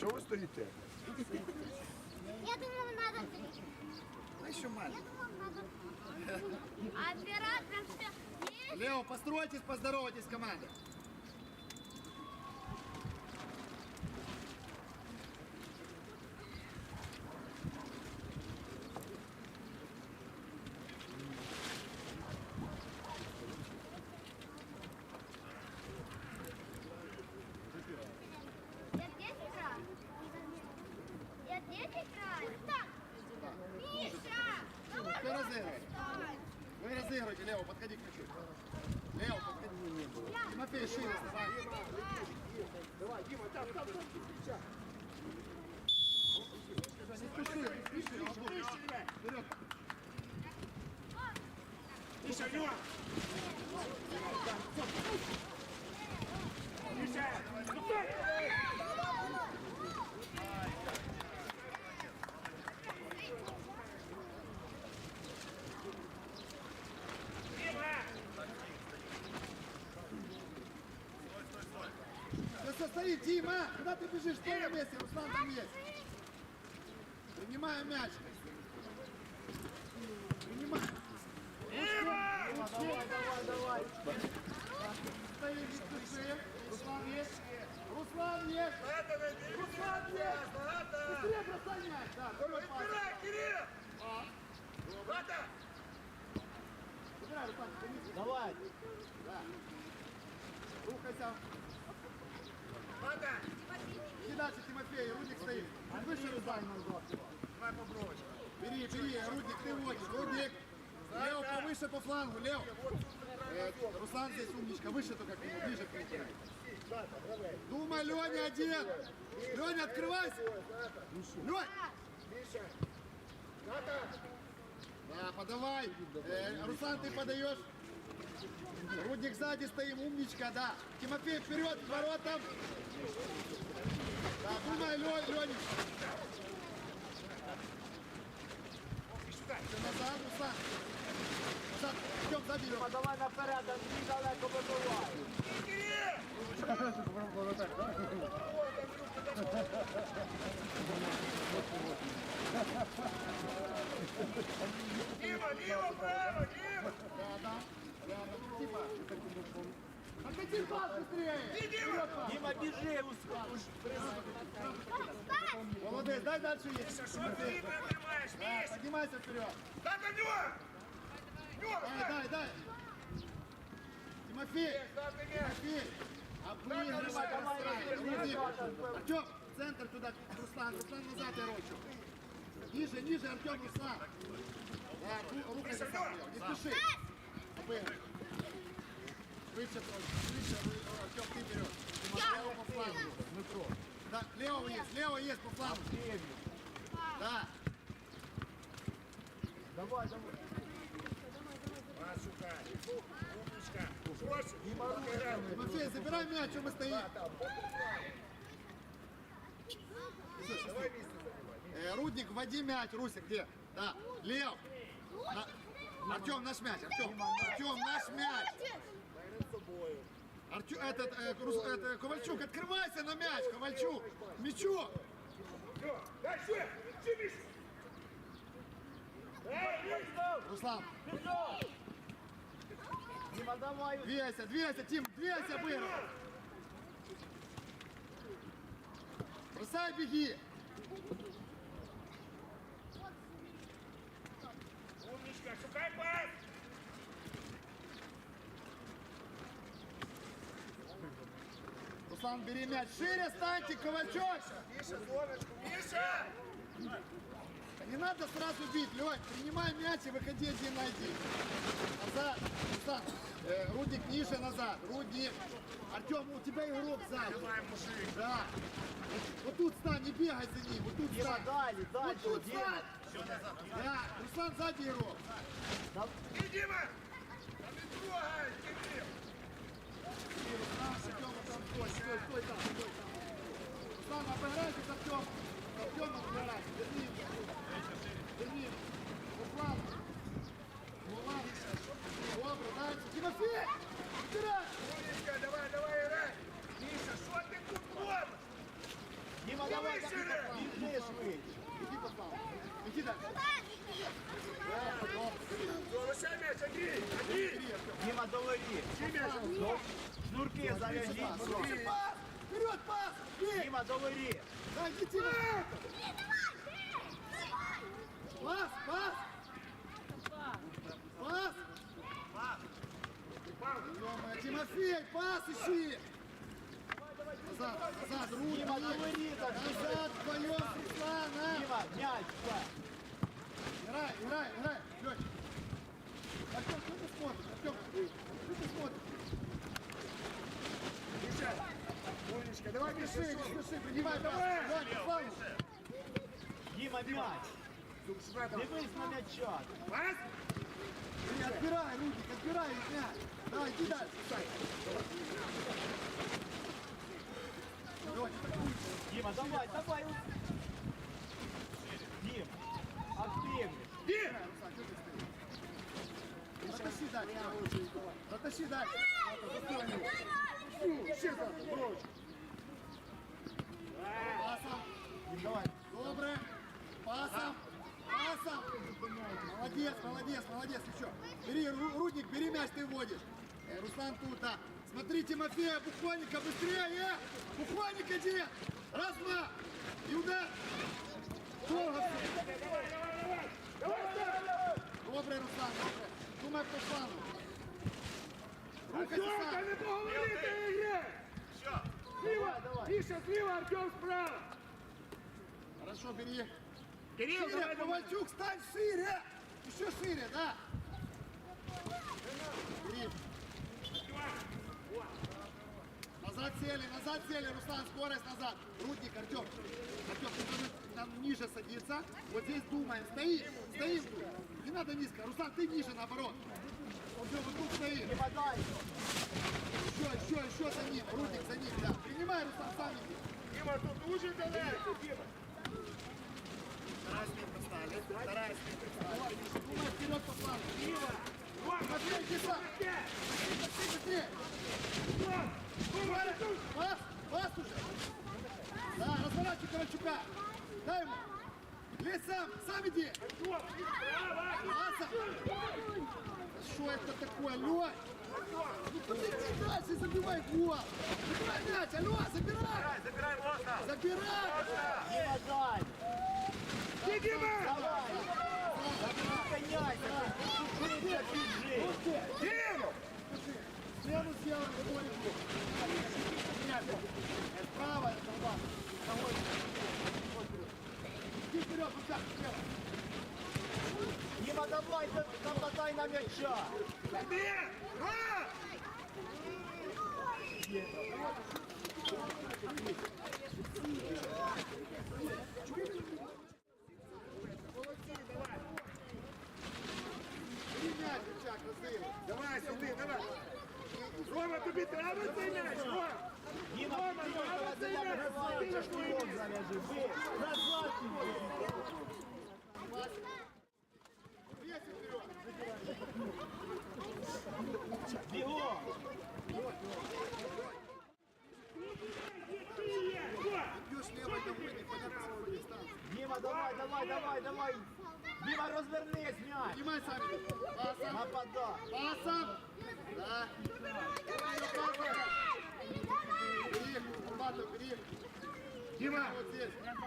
Чого ви стоїте? Я думала, надо три. А мать? Я думала, надо Оператор все. Есть. Лео, постройтесь, поздоровайтесь, команда. Я здесь играю? Я здесь играю? Так. Миша! Давай Кто разыгрывает? встань. Вы разыгрываете, Лео, подходи к мячу. Лео, подходи. Тимофей, шире вставай. Давай, Дима, там, там, там, Не спеши, не спеши, не спеши. Вперед. Лева! Миша! Дима! Дима? Куда ты бежишь? Стой на месте, Руслан там есть. Принимаем мяч. Принимай. Дима! Давай, давай, давай. Стоим, не спеши. Руслан есть. Руслан есть. Руслан есть. Быстрее бросай. Да. Выбирай, Кирилл! Ладно! Выбирай, Руслан. Давай. Да. Рухайся. Ладно! Иди дальше, Тимофей. Рудник стоит. Выше, Руслан. Давай попробуй. Бери, бери, Рудник, ты водишь. Рудник. Лео, повыше по флангу, Лео. Руслан здесь умничка, выше только к нему, ближе к нему. Думай, Леня один. Леня, открывайся. Лень. Да, подавай. Э, Руслан, ты подаешь. Рудник сзади стоим, умничка, да. Тимофей вперед, к воротам. Да, думай, Лень, Леня. Все назад, Руслан Назад, идем, сзади, Лёня. Давай наперед, Андрій далеко вибиває. Кирилл! Дима, Дима, право, Дима! Рядом, рядом, типа. Откати пас быстрее! Иди, Дима! Діма, біжи, ускорюй. Встань. Молодец, дай дальше есть. Что ты прикрываешь? Да, Мись! поднимайся вперед. Так, Андрюх! Дай, дай, дай. Тимофей! Тимофей. Обыгрывай, расстраивай. Артем, центр туда, Руслан. Руслан назад я рочу. Ниже, ниже, Артем, Руслан. Да, ру- рукой за сам, Лео, не спеши. Обыгрывай. Выше выше, вы- Артем, ты. Дима, Лево по флангу, Дмитро. Да, лево есть, лево есть по флангу. Да. Давай, давай. Тимофей, забирай мяч, что мы стоим. Э, Рудник, вводи мяч, Русик, где? Да, Лев. На- Артем, наш мяч, Артем. Артем, наш мяч. Артем, этот, э, Рус- это, Ковальчук, открывайся на мяч, Ковальчук. Мячу. Дальше! Руслан, Діма, давай. двигайся, двигайся, Тим, двигайся, быстро. Бросай, беги. Умничка, шукай пас! Руслан, бери мяч. Шире станьте, Ковальчук. Миша! Миша! Не надо сразу бить, Лень, принимай мяч и выходи один на один. Назад, Руслан, э, Рудник ниже назад, Рудник. Артем, у тебя игрок сзади. Давай, мужик! Да. Вот тут стань, не бегай за ним, вот тут Діма, стань. далі, Вот далі. тут Діма. стань. Да, Руслан сзади игрок. И, Дима! Да не трогай, Кирилл! И Руслан, Артем, там стой, стой, стой там, стой там. Руслан, обыграйся с Артемом. Тимофей! Умничка, давай, давай, играй! Миша, что ты тут ломишь? Дима, давай, давай, сюда! Иди, иди, попал. Иди дальше. Возвращай мяч, Андрей! Андрей! Дима, доводи. Шнурки завяжи. Вперед, пас! Дима, доводи. Бей! Діма, довері. Да, идите! Пас, пас! Пас! Ё-моё, Тимофей, пас ищи! Назад, назад, руки! Діма, довері. так. Назад, вдвоем, Руслана! Діма, м'яч. так. Играй, играй, играй! Лёш! Артём, что ты смотришь? Артём, что ты смотришь? Міша! Умничка, давай Не Міша! спеши, не спеши, принимай пас! Давай! Давай, Руслану! Діма, м'яч. Дивись на м'яча. Пас! Ты отбирай, Рудик, отбирай мяч! Давай, иди дальше! Давай, Діма, давай, давай. Дім, активний. Ді! Затащи дальше. Затащи дальше. Застой его. Фу, Ще завтра, прочь. Пасом. Давай. Добре. Пасом. Пасом. Молодец, молодец, молодец. Еще. Бери, Ру- Рудник, бери мяч, ты вводишь. Э, Руслан тут, да. Смотри, Тимофея, буквально быстрее. Буквально иди. Раз, два. И удар. Долго. Добре, Руслан, добре. Думай про Руслану. Рухайся Артем, та сам. не поговорити ігри! Зліва! Міша, зліва, Артем справа! Хорошо, бери. Кирил, Шире, давай, давай! Ковальчук, стань шире! Еще шире, да? Бери. Назад сели, назад сели, Руслан, скорость назад. Рудник, Артем. Артем, ты должен нам ниже садиться. Вот здесь думаем, стоим, стоим тут. Не надо низко. Руслан, ты ниже, наоборот. Все, вот тут стоим. Діма, дай. Еще, еще, еще за ним. Рудник за ним, да. Принимай, Руслан, сам иди. Діма, тут дуже далеко, Діма! Вторая спинка ставит. Вторая спинка ставит. Думай вперед по плану. Діма! Влад, Матвей, иди сам. Матвей! Быстрее, быстрее. Влад! Влад, тут! Пас, пас уже. Да, разворачивай Ковальчука. Дай ему. Лезь сам, сам иди. Артем, справа! Пасом. Что это такое, Лёнь? Ну подойди дальше, забивай гол. Забирай мяч, алло, забирай. Забирай Лоса! Забирай. Діма, дай. Ді, Діма! Давай. Зупиняйся. Зупинися, біжи. Дім! Смену сделаем, потихоньку. Мяч. Справа, это удар. Ногой. Вот вперед. Иди вперед, руках, вперед. 在那边吃啊！别，啊！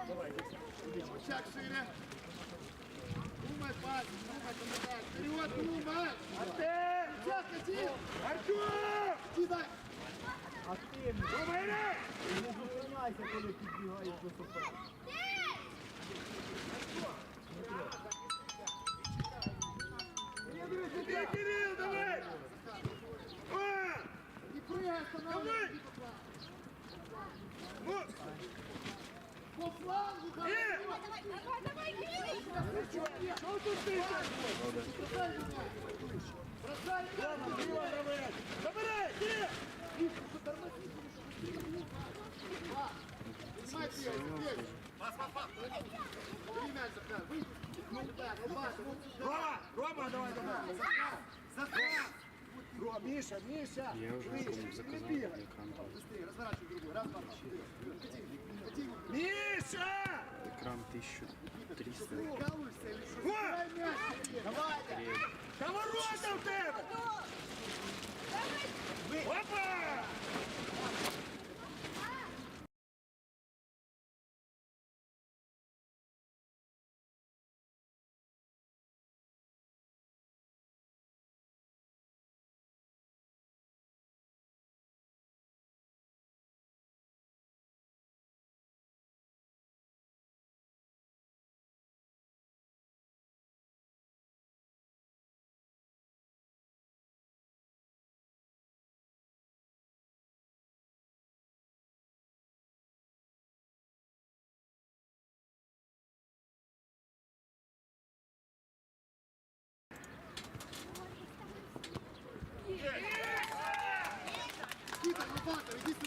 здесь. Вот шаг шире. Думай, пас, думай, помогай. Вперед, думай. Артем! Сейчас, кати. Артем! Иди, дай. Активно. Рома, йди! Не зупиняйся, коли підбігаєш до суперника. Іди, Кирил, давай! О! Не прыгай, останавливай. Давай. Иди по флангу. Ну, По флангу, Е! Давай, давай, Кирилл! що тут ти? Бросай меня. Бросай Рома, меня. зліва давай! Забирай, Кирил! Поднимай первый, теперь. Пас, пас, пас. Бери мяч, Захар. Выйди. Ну, да, ну, пас. Ну, да. Рома, Рома, давай, давай! Захар. Захар. Рома, Міша, Міша! Я уже Міша, знакомых не заказал бігай. на экран. Быстрее, разворачивай другой. Раз, два, три. Міша! Экран 1000. Никита, Прикалываешься или что? Забирай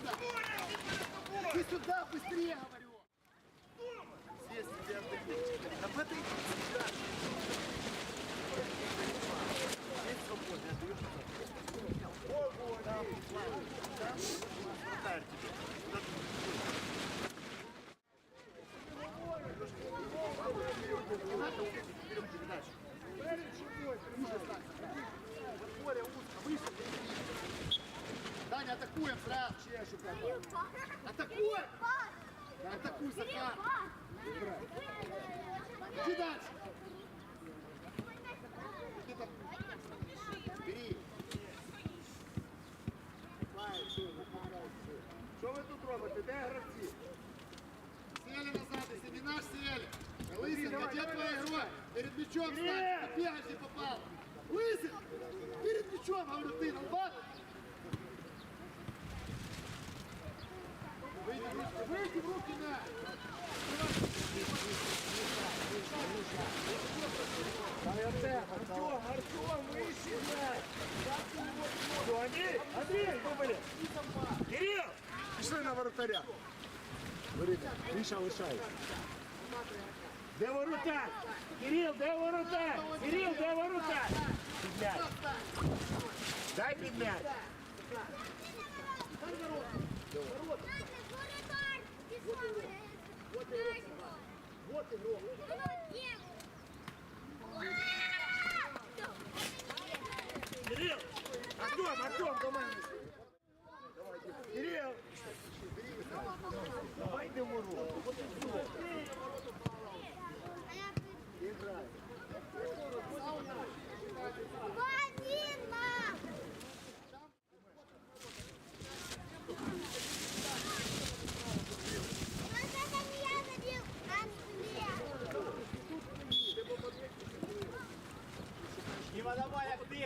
иди сюда. Быстрее, говорю. Здесь тебе отдохни. Да подойди сейчас. Есть свобода, я даю Там, там, вратарь тебе. Куда ты Не надо уходить вперед передачу. Ниже стань, сохрани. Поле узко, выше. Даня, атакуем сразу. Чешу, Атакуем! Атакуй, Захар! Иди дальше! Где-то- Бери! Що ви тут робите? Де гравці? Сели назад, если не наш, сели! Лысин, давай, где давай, твой давай. герой? Перед мячом Бери! стань! Ты бегаешь, не попал! Лысин! Перед мячом, говорю, ты, Налбат! Выйди в руки, выйди в руки на! Артем, Артем, вище м'яч! Що, Андрій? Андрій, вибери! Кирил! Пішли на воротаря. Міша лишається. Де ворота? Кирил, де ворота? Кирил, де ворота? Під м'яч. Дай під м'яч. Вот игрок.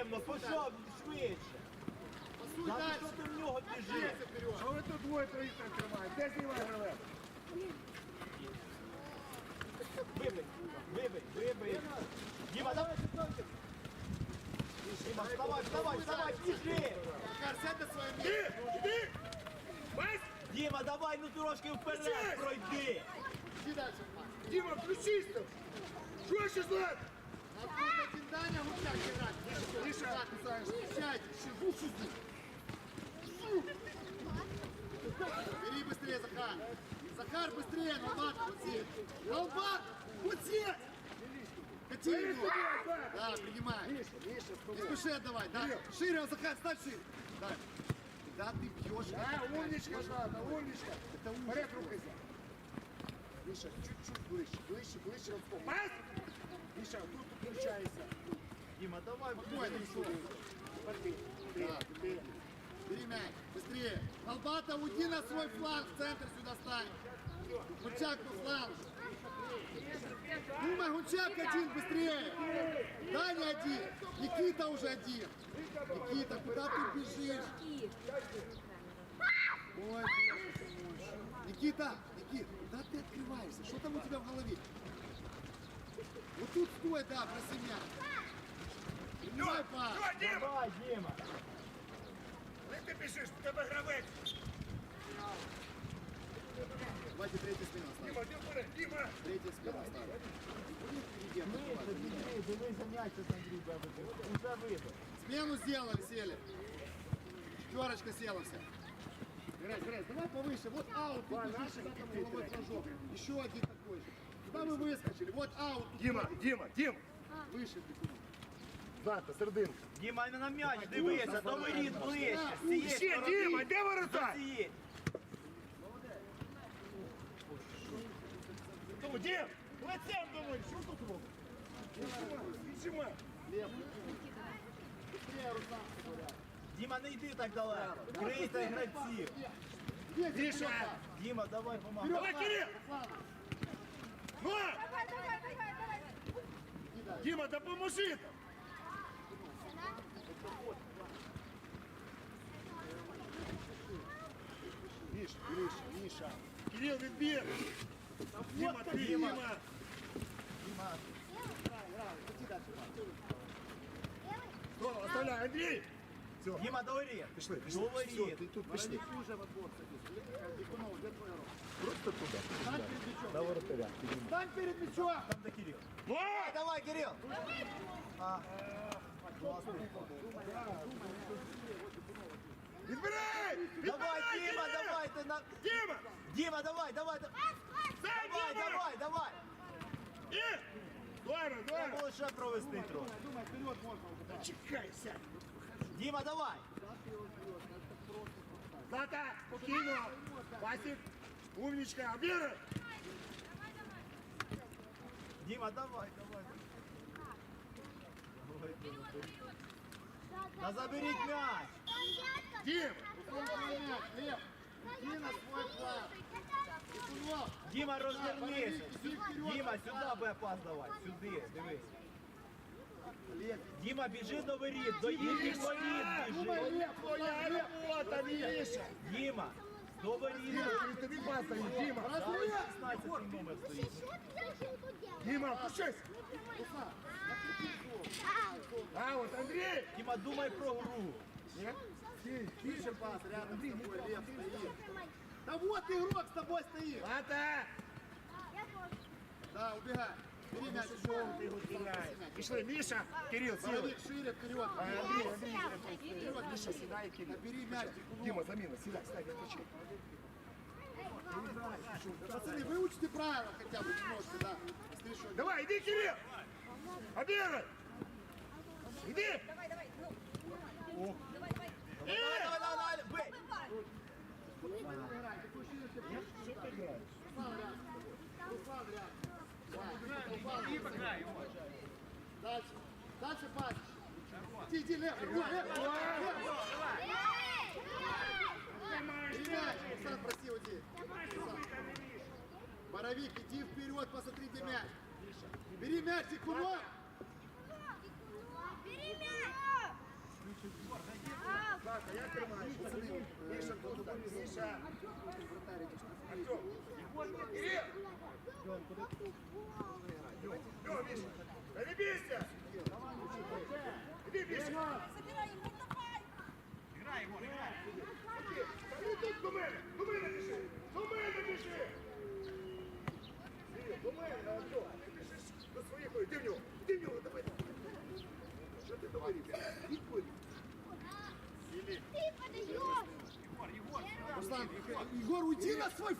Давай пішов швидше. Та що ти в нього біжиш? Що ви тут двоє троїх тримаєте? Де знімає гравець? Вибий, вибий, вибий. Діма, давай. Діма, вставай, вставай, вставай, біжи. Іди! Іди! Вась! Діма, давай, ну трошки вперед пройди. Діма, включись там! Що ще злад? Надо один Даня Гусяк играть! Миша. Сядь! Шигу сюда! Бери быстрее, Захар! Захар, быстрее! Налбат, вот здесь! Налбат! Вот здесь! Кати его! Да, принимай! Міша, Міша, з Не тобою. спеши отдавай, да? Шире, Захар, ставь шире! Да. Куда ты бьешь? А, умничка надо, умничка. Это умничка. Вперед рухайся. Міша, чуть-чуть ближче, ближче, ближче розпомни. Мас! Міша, тут включайся. Діма, давай, ты. Бери мяч, быстрее. Албата, уйди на свой фланг, в центр сюда стань. Гунчак по флангу. Дума, Гунчак один, быстрее. Даня один. Никита уже один. Никита, куда ты бежишь? Ой. Никита, Никит, куда ты открываешься? Что там у тебя в голове? Вот тут стой, да, проси мяч. Принимай пас. Давай, Діма. Куди ти біжиш? У тебе гравець. Давайте третью спину оставим. Діма, Діма, вперед, Діма. Третья спина оставим. Будет впереди, Дивись, атаковать. дивись, дивись, заняття з Андрій вибив. Уже вибив. Смену сделали, сели. Четверочка села вся. Грязь, грязь, давай повыше. Вот аут, ты бежишь, когда там головой флажок. Еще один такой же. Куда вы выскочили? Вот аут. тут Діма, Діма, Дім. Выше ты. Злата, серединка. Діма, на м'яч, дивися, до воріт ближче. З цієї Ще, сторони. Діма, де ворота? З цієї. Ну, Дім, лицем давай, що тут робиш? Відчимай. Быстрее, Руслан. Діма, не йди так далеко. Крийся гравців. Міша, Діма, давай помагай. давай, Кирил. Ну, Давай, давай, давай, давай. Діма, допоможи там. Міша, Міша, Міша. Кирил, відбір. Діма, ти, Діма. Здорово, оставляй, Андрій. Все, Діма, до воріт. пішли, До пішли. Все, воріт. ти тут пішли. Боровик уже в отбор садись. Дикунов, где твой рот? Просто туди. Стань перед мячом. До воротаря. Стань перед мячом. Там де Кирил. Ну, Давай, Кирил. відбирай! Давай, Відбирай, Діма, Кирил! давай. Ти на... Діма! Діма, давай, давай. да- Давай, Діма! давай, давай. І! Здорово, Треба здорово. було ще провести трохи. Думай, вперед можно уже. Чекай, сядь. Діма, давай. Злата, спокійно. Васик, умничка, обіграй. Діма, давай, давай. Та заберіть м'яч. Дім, Руслан, твой мяч. Лев, иди на свой план. Дикунов. Діма, розвернися. Діма, сюди буде пас давай. Сюди, дивись. Діма, біжи до воріт, до їхніх воріт Думай, біжи. Лев, твоя робота, Міша. Діма, до воріт. Діма, тобі пасає, Діма. Разрыв. 16 номер стоїть. Діма, включайся. А, от Андрій. Діма, думай про гру. Тише пас, рядом с тобой Лев стоит. Да вот игрок с тобой стоит. Злата. Да, убегай. Бери мяч. Ти його теряєш. Пішли, Міша, Кирил, сіли. Боровик шире вперед. Андрій, Андрій, вперед, Міша, сідай, Кирил. Бери мяч, Дикунов. Діма, заміна, сідай, сідай, відпочинь. Пацаны, выучите правила хотя бы немножко, да. Если что, Давай, иди, Кирилл! Обігай! Іди! Давай, давай, ну. О. Давай, давай. Давай, давай, бей. Що ти граєш? Дальше. Дальше пас. Иди, иди, лев, лев, лев, лев. Мяч. Руслан, проси, уйди. Боровик, иди вперед, посмотри, где мяч. Бери мяч, Дикунов. Бери мяч. Злата, як тримаєш? Пацани, Міша, тут туди. Міша. Артем. Кирилл!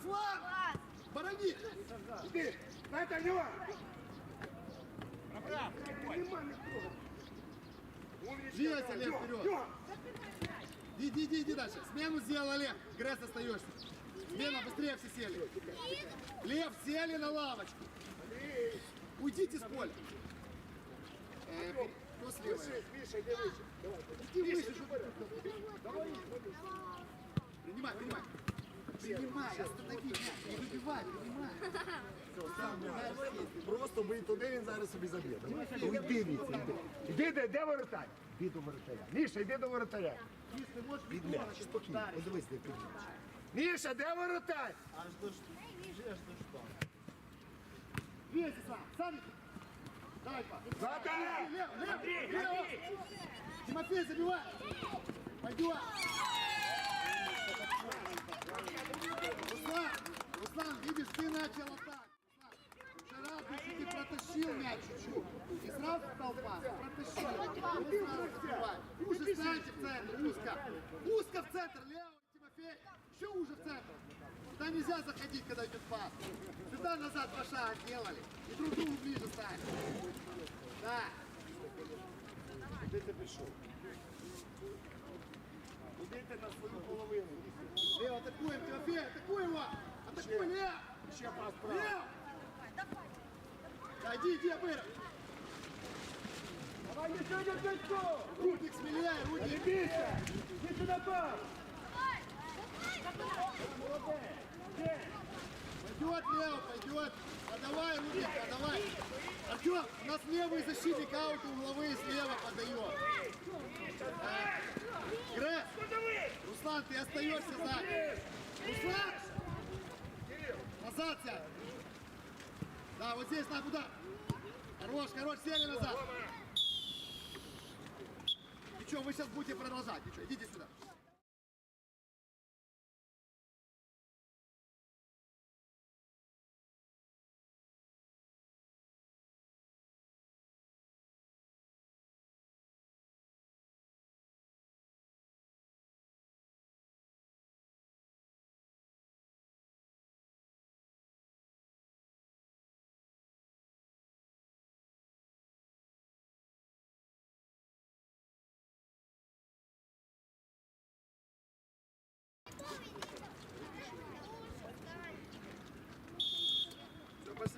уйди на свой фланг. Боровик. Іди, Злата, в нього! Направо, нема нікого. Умничка, Двигайся, Лев, Йо, вперед. Йо. Иди, иди, иди дальше. Смену сделал Олег. Гресс остаешься. Смена, быстрее все сели. Лев, сели на лавочку. Уйдите с поля. Э, кто слева? Пиши, Міша, йди вище. Давай, Иди Міша, выше, что ты Давай, Принимай, принимай. Принимай, останови. Не выбивай, принимай. Просто бий туди, він зараз собі заб'є. Ну йди від це. Іди, де, де воротар? Іди до воротаря. Міша, йди до воротаря. Під м'яч, спокійно, подивись, де під м'яч. Міша, де воротар? Аж до біжи аж до штанги. Двигайся сам. Сам. Пас. Злата! Лев, лев, лев. Тимофей, забивай. Пойдем. Руслан, Руслан, видишь, ты начал атаку. Вчера ты протащил мяч чуть-чуть. И сразу стал пас. Протащил. И. Уже станьте в центр, узко. Узко в центр, лево, Тимофей. Еще уже в центр. Стань нельзя заходить, когда идет пас. Сюда назад два шага делали. И друг другу ближе стали. Да. Куди ти пішов? Куди ти на свою половину? Лео, атакуем, Тимофей, атакуй его! Атакуй, Лео! Ще пас право. Лео! Да, иди, иди, Абыра! Давай, не сьогодні дядько! Рудик, смелее, Рудик! Бійся! Іди сюди пас! Пойдет, Лео, пойдет! Подавай, Рудик, подавай! Артем, у нас левый защитник ауты угловые слева подает. Да. Грэс, Руслан, ты остаешься сзади. Руслан! Назад сядь. Да, вот здесь надо куда? Хорош, хорош, сели назад. Ничего, вы сейчас будете продолжать. Ничего, идите сюда.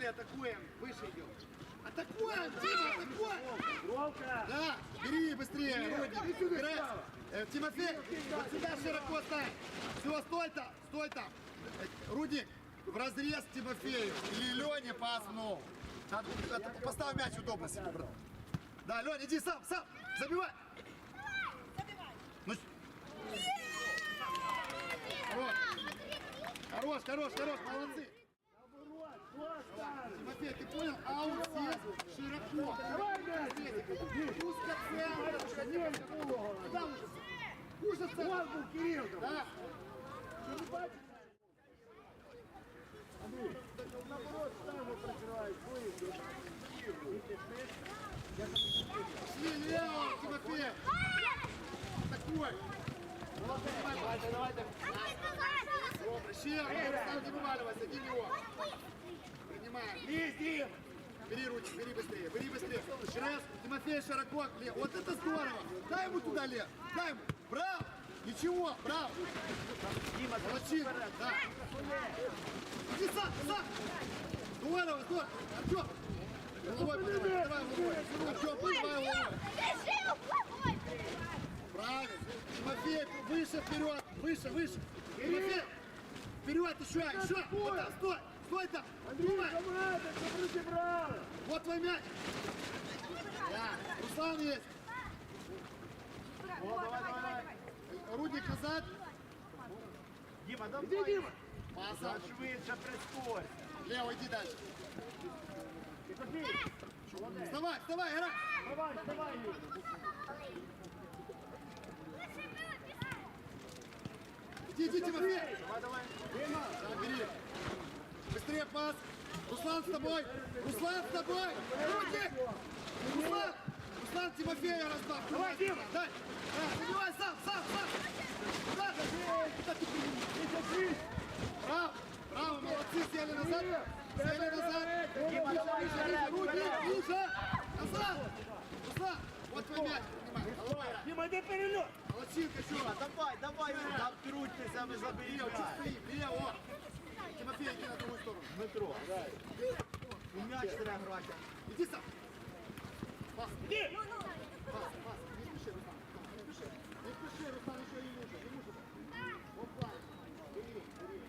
Пошли, атакуем. Выше идем. Атакуем, Дима, атакуем. Ровка! Да, бери быстрее. Грэс, э, Тимофей, вот сюда широко ставь. Все, стой там, стой там. Э, Рудик, в разрез Тимофею или Лене пас в ногу. Надо, поставь мяч удобно себе, брат. Да, Леня, иди сам, сам, забивай. Ну, с- хорош, хорош, хорош, хорош, молодцы. Тимофей, ты понял? Аут здесь широко. Давай, Дядь! Узко центр. Ні, другого! Куда уже? Уже центр. Вон був Кирил! там. Да. Ти не бачиш? Андрій, так наоборот, ставимо прикривають, виїзд. Пошли, Лео, Тимофей. Такой. Давайте, давайте. Добре, ще. Руслан, не вываливайся, иди его. Принимаем. Лізь, Дім! Бери ручку, бери быстрее, бери быстрее. Шрес, Тимофей широко, Лев. Вот это здорово. Дай ему туда, Лев. Дай ему. Браво. Ничего, браво. Діма, Молодчина, да. Иди сам, сам. Здорово, здорово. Артем. Головой подавай, давай головой. Артем, подавай головой. Правильно. Тимофей, выше, вперед. Выше, выше. Тимофей. Вперед, еще, еще. Вот так, стой. Стой там. Андрій, Думай. команда, щоб розібрали! Вот твой мяч. Да. Руслан есть. О, давай, давай! Рудик назад. Діма, Іди, давай. Діма! Паса. Швидше прискорь. Лево, иди дальше. Тимофій, Вставай, вставай, играй. давай, давай, Юр! Иди, иди, Тимофей. Давай, давай! Дима! Да, бери. Быстрее пас. Руслан с тобой. Руслан с тобой. Рудик. Руслан. Руслан Тимофея раздав. Давай, Дима. Дай. Да, забивай сам, сам, сам. Да, да. Ты? Браво. Браво, молодцы. Сели назад. Сели назад. Дима, давай, вперед. ближе. Назад. Руслан. Вот твой мяч. Головой играй. Дима, йди перельот! Молодчинка, чё? давай, давай, накрутьтеся, ви заберіть Лево, чуть м'яч. стоит. Лево. Тимофей, иди на другую сторону. Дмитро, у м'яч треба грати. Иди сам. Пас. Іди! Пас, пас. Не спеши, Руслан. Не спеши. Не спеши, Руслан, еще и лучше. Не лучше. Вот план. Бери, бери.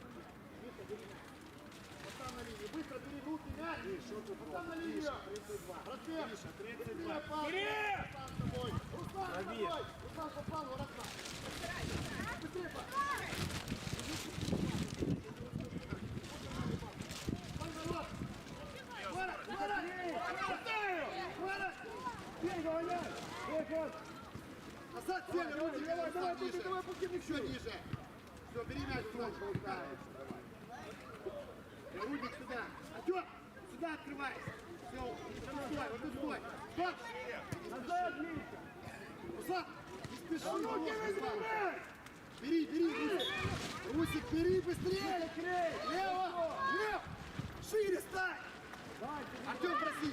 Миша, бери там на линии. Быстро бери руки мяч. Вот там на линию. 32. Братвер. 32. Пас. Кирил! Руслан с тобой. Руслан тобой. Руслан попал, вот так. Быстрее, пас. Пас, народ. Скоро, скоро. Оставив! Скоро. Бей, гоняй! Виходь! Назад руки, Давай, давай, ниже. давай, поки не Еще ниже. Все, бери мяч в руки. Рудик сюда. Артем, сюда открывай. Все, стой, вот тут стой. Стоп. Назад, Міша! Руслан, не спеши. Руки Руслан. розбирай! Бери, бери, Русик. Русик, бери быстрее. Лево! Лево! Шире стань! Артем, проси!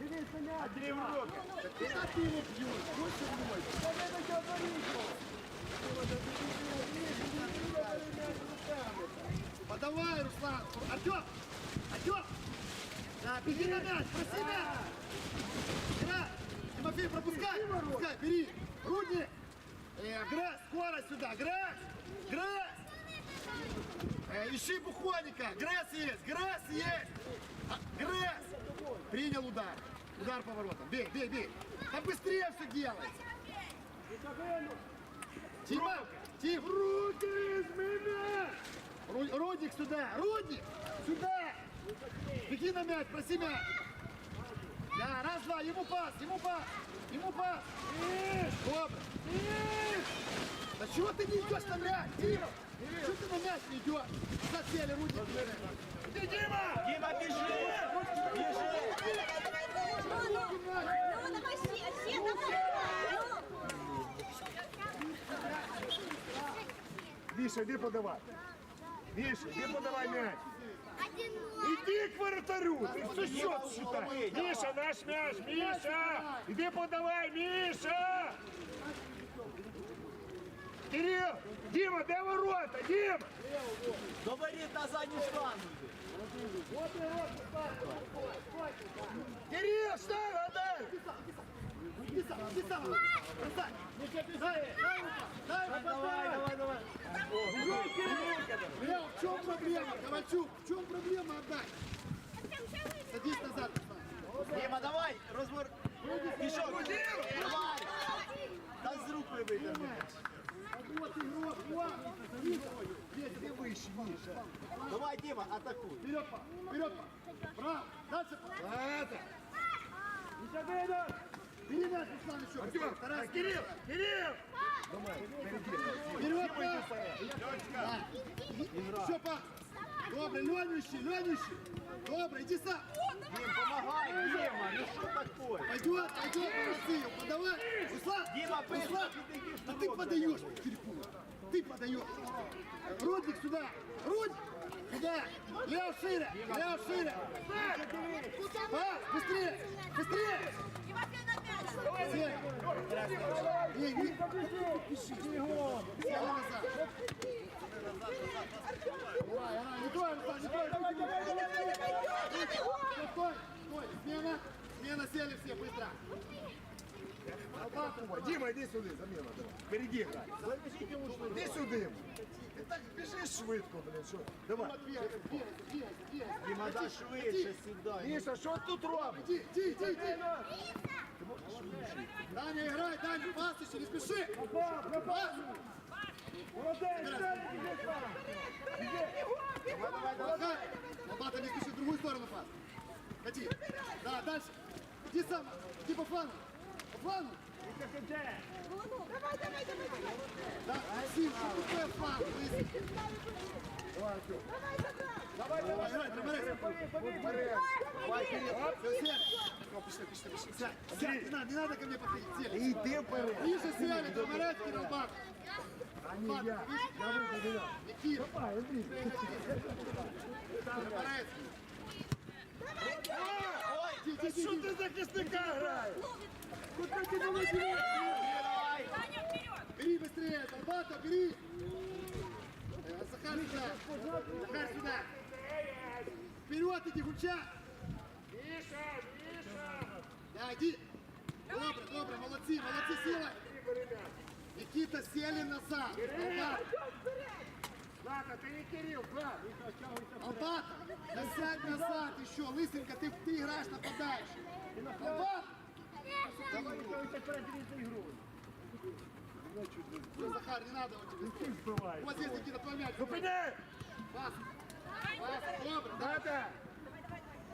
Андрій в руки. Куда ты его бьешь? Больше мной! Подавай, Руслан! Артем! Артем! Да, беги на мяч! Проси мяч! Игра! Тимофей, пропускай! Пропускай, бери! Рудник! Э, Грязь, скорость сюда! Грязь! Грязь! Э, ищи Бухоника! Грязь есть! Грязь есть! А, Грязь! Принял удар. Удар поворотом. Бей, бей, бей. Да быстрее все делается. Тима! Тим! Руки из меня! Рудик сюда! Рудик! Сюда! Беги на мяч, проси мяч! Да, раз, два, ему пас, ему пас! Ему пас! Добро! Да чего ты не идешь на мяч, Дима? Чего ты на мяч не идешь? Засели, Рудик! Иди, Дима! Дима, біжи! Біжи! Ну, ну, ну, давай все, все, давай. Міша, іди подавай. Міша, іди подавай м'яч. Один ноль. Іди к воротарю. Ти все счет считай. Міша, наш м'яч, Міша. Іди подавай, Міша. Кирил, Діма, де ворота? Діма. До воріт на задню штангу йди. Кирил, встань, отдай. Давай, давай, давай. Бля, в чем проблема, Ковальчук? В чем проблема отдай? Садись назад. Дима, давай, розбор. Пішов. Давай. Та з рук вибийте. Вот игрок, вот! Ты выше, Миша. Давай, Дима, атакуй. Вперед, па, вперед, па. Браво, дальше, па. Это. Бери мяч, Руслан, еще. Артем, Тарас, Кирилл, Кирилл. Вперед, па. Все, па. Добре, Леню ищи, Леню ищи. Добре, иди сам. Дим, помагай, Дима, ну що такое? Пойдет, пойдет, молодцы, подавай. Руслан, Дима, Руслан, да на ты подаешь по телефону. Ты подаешь. Рудик сюда, Рудик, сюда. Лео шире, Лео шире. Пас, быстрее, быстрее. Не. Давай, давай, не трой, Руслан, не трой. Стой, стой, смена. Смена сели все, быстро. О, Діма, іди сюди, заміна. давай. Впереді грай. Іди сюди. Ти так біжиш швидко, блін, що? Давай. Двигайся, двигайся, двигайся, двигайся. Дима, да швидше сюди. Міша, що тут робиш? Иди, иди, иди, иди. Даня, играй, Даня, пас еще, не спеши. Пас. Помогай. Лопата, не спеши, в другую сторону пас. Ходи. Да, дальше. Иди сам, иди по флангу. По флангу. Да, Максим, что такое фланг? Быстро. Давай, играй, Трамарес. Все, сядь. О, Пошли, пошли, пошли. Сядь, сядь, не надо, не надо ко мне подходить, сели. Іди вперед. Ниже сели, Трамарес, Кирилл Бак. А не я. Я виходив. Никит, Давай, іди. Трамарес. Ой, що ти захисника граєш? Куди ти не вибігаєш? Бери быстрее, Горбата, бери. Э, Захар сюда. Захар сюда. Вперед иди, Гуча. Міша, Міша. Да, иди. Добре, добре, молодцы, молодцы, сила. Никита, сели назад. Албат, Ладно, ти не Кирил, Влад. Албат, да сядь назад еще. Лысенька, ты, ты играешь нападающий. Албат. Всё, Захар, не надо вот тебе. Ти збиваєш. Вот здесь, Никита, твой мяч. Зупиняй! Пас. Пас, добре. Надо!